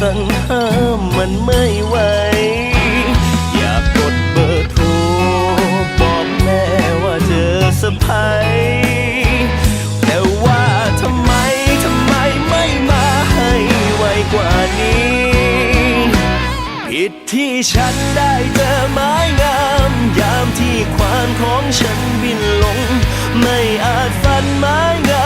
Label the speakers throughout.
Speaker 1: สั่นห้ามมันไม่ไหว อยากกดเบอร์โทร บอกแม่ว่าเจอสะพายแต่ว่าทำไมทำไมไม่มาให้ไวกว่านี้ ผิดที่ฉันได้เจอไม้งาม ยามที่ควานของฉันบินลง ไม่อาจฟันไม้งาม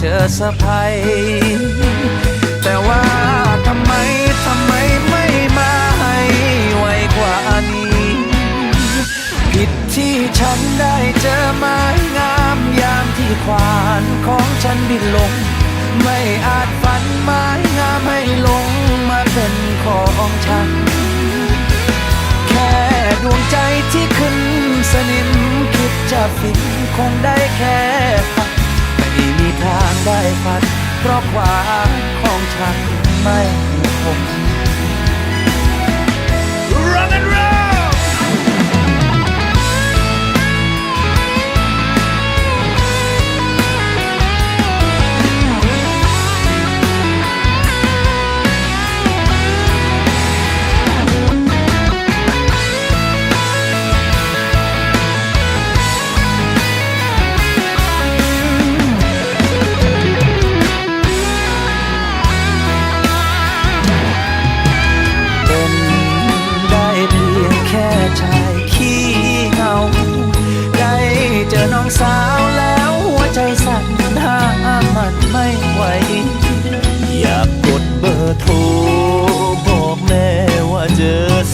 Speaker 2: เจอสะพายแต่ว่าทำไมทำไมไม่มาให้ไวกว่านี้ ผิดที่ฉันได้เจอไม้งามยามที่ควานของฉันบินลง ไม่อาจฝันไม้งามให้ลงมาเป็นของฉัน แค่ดวงใจที่ขึ้นสนิมคิดจะฟินคงได้แค่ฝัน ฝันเพราะความของฉันไม่คง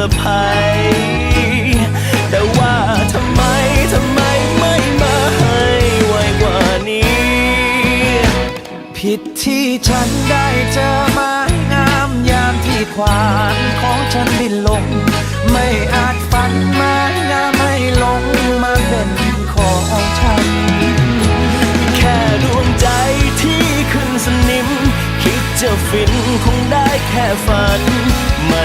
Speaker 1: สะพายแต่ว่าทำไมทำไมไม่มาให้ไวกว่านี้
Speaker 2: ผิดที่ฉันได้เจอไม้งามยามที่ควานของฉันบินลง ไม่อาจฝันไม้งามให้ลงมาเป็นของฉัน
Speaker 1: แค่ดวงใจที่ขึ้นสนิม คิดจะฟินคงได้แค่ฝัน ไม่